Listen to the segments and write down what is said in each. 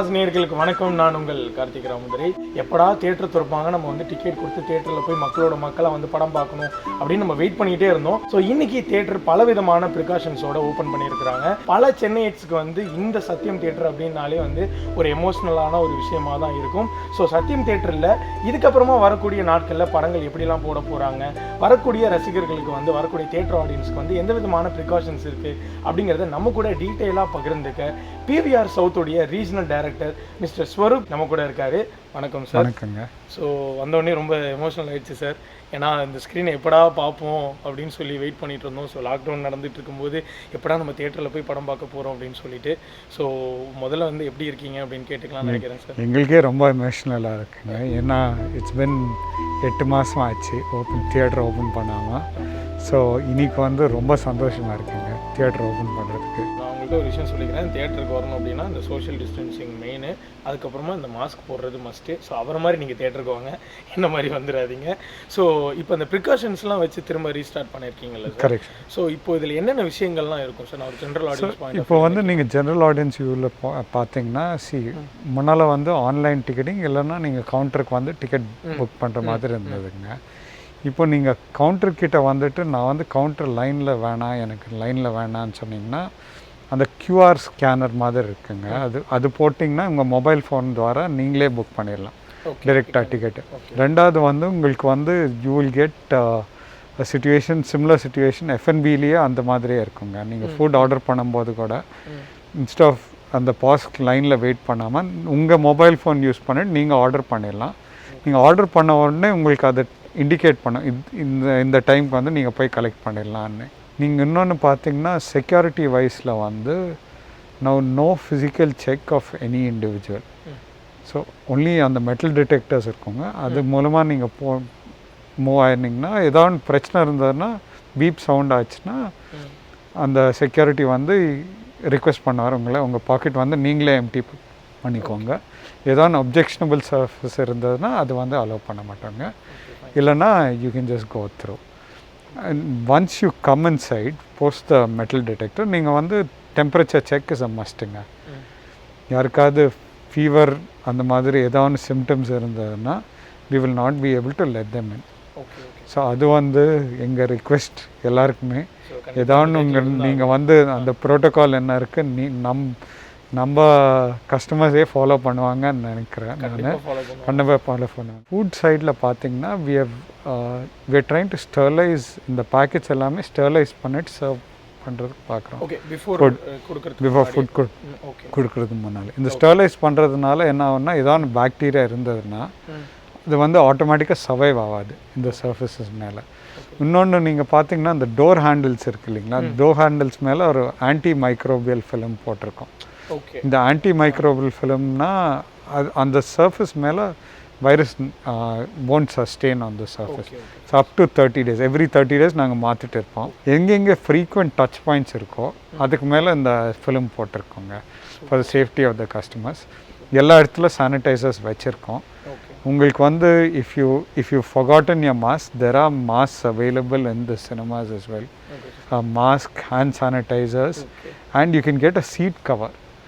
Cinemas நேர்களுக்கு வணக்கம். நான் உங்கள் கார்த்திக் ராமதுரை. எப்படா தேட்டர் திறப்பாங்க? நம்ம வந்து டிக்கெட் கொடுத்து தேட்டரில் போய் மக்களோட மக்களாக வந்து படம் பார்க்கணும் அப்படின்னு நம்ம வெயிட் பண்ணிகிட்டே இருந்தோம். ஸோ இன்னைக்கு தேட்டர் பல விதமான ப்ரிகாஷன்ஸோட ஓப்பன் பண்ணியிருக்கிறாங்க. பல சென்னைட்ஸ்க்கு வந்து இந்த சத்தியம் தேட்டர் அப்படின்னாலே வந்து ஒரு எமோஷ்னலான ஒரு விஷயமா தான் இருக்கும். ஸோ சத்தியம் தேட்டரில் இதுக்கப்புறமா வரக்கூடிய நாட்களில் படங்கள் எப்படிலாம் போட போகிறாங்க வரக்கூடிய ரசிகர்களுக்கு வந்து வரக்கூடிய தேட்டர் ஆடியன்ஸ்க்கு வந்து எந்த விதமான ப்ரிகாஷன்ஸ் இருக்குது அப்படிங்கிறத நம்ம கூட டீட்டெயிலாக பகிர்ந்துக்க பிவிஆர் சவுத்துடைய ரீஜனல் டைரக்டர் மிஸ்டர் ஸ்வரூப் நம்ம கூட இருக்காரு. வணக்கம் சார் வணக்கங்க. ஸோ வந்தோடனே ரொம்ப எமோஷனல் ஆயிடுச்சு சார் ஏன்னா இந்த ஸ்க்ரீனை எப்படா பார்ப்போம் அப்படின்னு சொல்லி வெயிட் பண்ணிட்டு இருந்தோம். ஸோ லாக்டவுன் நடந்துட்டு இருக்கும்போது எப்படா நம்ம தியேட்டரில் போய் படம் பார்க்க போகிறோம் அப்படின்னு சொல்லிட்டு. ஸோ முதல்ல வந்து எப்படி இருக்கீங்க அப்படின்னு கேட்டுக்கலாம்னு நினைக்கிறேன் சார் எங்களுக்கே ரொம்ப எமோஷ்னலாக இருக்குங்க. ஏன்னா இட்ஸ் பின் எட்டு மாதம் ஆச்சு. ஓப்பன் தியேட்டர் ஓப்பன் பண்ணாமல் ஸோ இன்னைக்கு வந்து ரொம்ப சந்தோஷமாக இருக்குங்க தியேட்டர் ஓப்பன் பண்ணுறதுக்கு உங்கள்கிட்ட ஒரு விஷயம் சொல்லிக்கிறேன். தியேட்டருக்கு வரணும் அப்படின்னா இந்த சோஷியல் டிஸ்டன்சிங் மெயின் அதுக்கப்புறமா இந்த மாஸ்க் போடுறது மஸ்ட்டு ஸோ அவரை மாதிரி நீங்கள் தியேட்டருக்கு வாங்க. என்ன மாதிரி வந்துடாதீங்க. ஸோ இப்போ இந்த ப்ரிகாஷன்ஸ்லாம் வச்சு திரும்ப ரீஸ்டார்ட் பண்ணியிருக்கீங்கல்ல கரெக்ட் ஸோ இப்போ இதில் என்னென்ன விஷயங்கள்லாம் இருக்கும் சார் நான் ஒரு ஜென்ரல் ஆடியன்ஸ் பாயிண்ட் இப்போ வந்து நீங்கள் ஜென்ரல் ஆடியன்ஸ் வியூவில் பார்த்தீங்கன்னா சி முன்னால் வந்து ஆன்லைன் டிக்கெட்டிங் இல்லைன்னா நீங்கள் கவுண்டருக்கு வந்து டிக்கெட் புக் பண்ணுற மாதிரி இருந்ததுங்க. இப்போ நீங்கள் கவுண்டர் கிட்ட வந்துட்டு நான் வந்து கவுண்டர் லைனில் வேணாம் எனக்கு லைனில் வேணாம்னு சொன்னீங்கன்னா அந்த QR ஸ்கேனர் மாதிரி இருக்குங்க. அது அது போட்டிங்கன்னா உங்கள் மொபைல் ஃபோன் துவாரா நீங்களே புக் பண்ணிடலாம். டைரெக்டாக டிக்கெட்டு ரெண்டாவது வந்து உங்களுக்கு வந்து you will get situation similar situation எஃப்என்பிலேயே அந்த மாதிரியே இருக்குங்க. நீங்கள் ஃபுட் ஆர்டர் பண்ணும்போது கூட இன்ஸ்ட் ஆஃப் அந்த பாஸ் லைனில் வெயிட் பண்ணாமல் உங்கள் மொபைல் ஃபோன் யூஸ் பண்ணிட்டு நீங்கள் ஆர்டர் பண்ணிடலாம். நீங்கள் ஆர்டர் பண்ண உடனே உங்களுக்கு அதை இண்டிகேட் பண்ணும். இந்த இந்த டைம்க்கு வந்து நீங்கள் போய் கலெக்ட் பண்ணிடலான்னு நீங்கள் இன்னொன்று பார்த்தீங்கன்னா செக்யூரிட்டி வைஸில் வந்து no no physical check of any individual so only அந்த மெட்டல் டிடெக்டர்ஸ் இருக்குங்க. அது மூலமாக நீங்கள் போ மூவ் ஆயிருந்தீங்கன்னா ஏதாவது பிரச்சனை இருந்ததுன்னா பீப் சவுண்ட் ஆச்சுன்னா அந்த செக்யூரிட்டி வந்து ரிக்வெஸ்ட் பண்ணுவார் உங்களை. உங்கள் பாக்கெட் வந்து நீங்களே எம்டி பண்ணிக்கோங்க. ஏதாவது அப்ஜெக்ஷனபிள் சர்ஃபஸ் இருந்ததுன்னா அது வந்து அலோவ் பண்ண மாட்டாங்க. இல்லைன்னா you can just go through once you come inside post the metal detector நீங்கள் வந்து டெம்பரேச்சர் செக் இஸ் அ மஸ்ட்டுங்க யாருக்காவது ஃபீவர் அந்த மாதிரி ஏதாவது சிம்டம்ஸ் இருந்ததுன்னா we will not be able to let okay okay so அது வந்து எங்கள் ரிக்வெஸ்ட் எல்லாருக்குமே. ஏதாவது உங்கள் நீங்கள் வந்து அந்த ப்ரோட்டோகால் என்ன இருக்குது நீ நம் நம்ம கஸ்டமர்ஸே ஃபாலோ பண்ணுவாங்கன்னு நினைக்கிறேன் நான். கண்டிப்பாக ஃபாலோ பண்ணுவேன் ஃபுட் சைடில் பார்த்தீங்கன்னா we have we trying to sterilize இந்த பேக்கெட்ஸ் எல்லாமே ஸ்டெர்லைஸ் பண்ணிட்டு சர்வ் பண்ணுறதுக்கு பார்க்குறோம் ஓகே பிஃபோர் கொடுக்கறதுக்கு பிஃபோர் ஃபுட் கொடுக்கறதுக்கு முன்னால் இந்த ஸ்டெர்லைஸ் பண்ணுறதுனால என்ன ஆகும்னா ஏதாவது பாக்டீரியா இருந்ததுன்னா இது வந்து ஆட்டோமேட்டிக்காக சர்வைவ் ஆகாது இந்த சர்ஃபேசஸ் மேலே. இன்னொன்று நீங்கள் பார்த்தீங்கன்னா இந்த டோர் ஹேண்டில்ஸ் இருக்கு இல்லைங்களா? டோர் ஹேண்டில்ஸ் மேலே ஒரு ஆன்டி மைக்ரோபியல் ஃபிலிம் போட்டிருக்கோம். இந்த ஆன்டி மைக்ரோபியல் ஃபிலிம்னா அது அந்த சர்ஃபேஸ் மேலே virus won't sustain on the surface so up to thirty days every thirty days நாங்கள் மாற்றிட்டு இருப்போம். எங்கெங்கே ஃப்ரீக்வெண்ட் டச் பாயிண்ட்ஸ் இருக்கோ அதுக்கு மேலே இந்த film போட்டிருக்கோங்க. For the safety of the customers எல்லா இடத்துல சானிடைசர்ஸ் வச்சுருக்கோம். உங்களுக்கு வந்து if you if you forgotten your mask there are masks available in the cinemas as well. Okay uh, mask hand sanitizers. Okay and you can get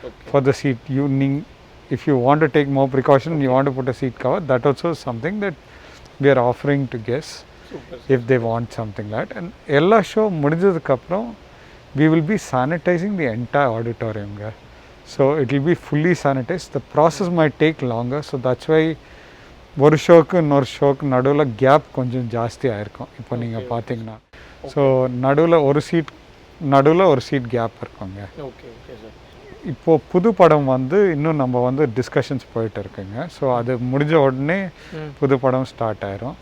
okay for the seat you need if you want to take more precaution you want to put a seat cover that also is something that we are offering to guests super if they want something like that and எல்லா show முடிஞ்சதுக்கப்புறம் we will be sanitizing the entire auditorium guy. so it will be fully sanitized the process might take longer so that's why ஒரு ஷோக்கு இன்னொரு ஷோக்கு நடுவில் gap கொஞ்சம் ஜாஸ்தி ஆயிருக்கும் இப்போ நீங்கள் பார்த்தீங்கன்னா ஸோ நடுவில் ஒரு சீட் நடுவில் ஒரு சீட் கேப் இருக்குங்க ஓகே ஓகே சார் இப்போது புது படம் வந்து இன்னும் நம்ம வந்து டிஸ்கஷன்ஸ் போயிட்டு இருக்குங்க ஸோ அது முடிஞ்ச உடனே புது படம் ஸ்டார்ட் ஆயிரும்.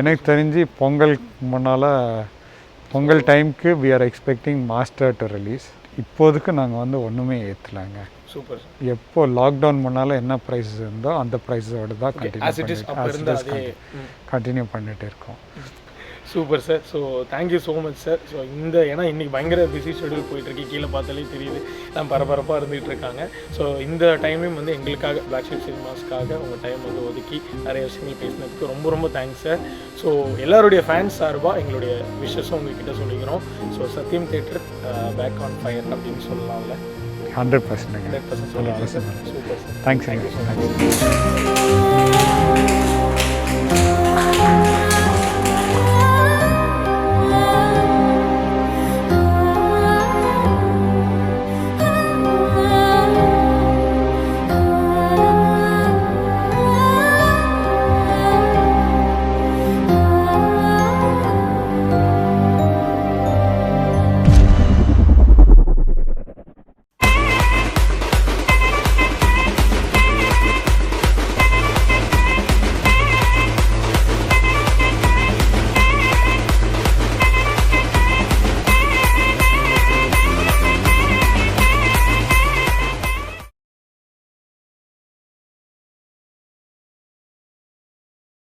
எனக்கு தெரிஞ்சு பொங்கல் முன்னால் பொங்கல் டைம்க்கு we are expecting Master to release இப்போதைக்கு நாங்கள் வந்து ஒன்றுமே ஏற்றலாங்க சூப்பர் எப்போ லாக்டவுன் முன்னால் என்ன ப்ரைஸ் இருந்தோ அந்த ப்ரைஸோடு தான் கண்டினியூ கண்டினியூ பண்ணிட்டு இருக்கோம். Super sir so thank you so much sir so இந்த ஏன்னா இன்னைக்கு பயங்கர பிஸி ஷெடியூல் போயிட்டுருக்கு. கீழே பார்த்தாலே தெரியுது. எல்லாம் பரபரப்பாக இருந்துகிட்டு இருக்காங்க ஸோ இந்த டைமையும் வந்து எங்களுக்காக பிளாக் ஷீட் சினிமாஸ்க்காக உங்கள் டைம் வந்து ஒதுக்கி நிறைய விஷயங்கள் பேசினதுக்கு ரொம்ப ரொம்ப தேங்க்ஸ் சார் ஸோ எல்லாருடைய ஃபேன்ஸ் சார்பாக எங்களுடைய விஷஸும் உங்ககிட்ட சொல்லிக்கிறோம். So Sathyam theatre back on fire அப்படின்னு சொல்லலாம்ல. Hundred பர்சன்ட்டுங்க hundred percent hundred percent super sir thanks thanks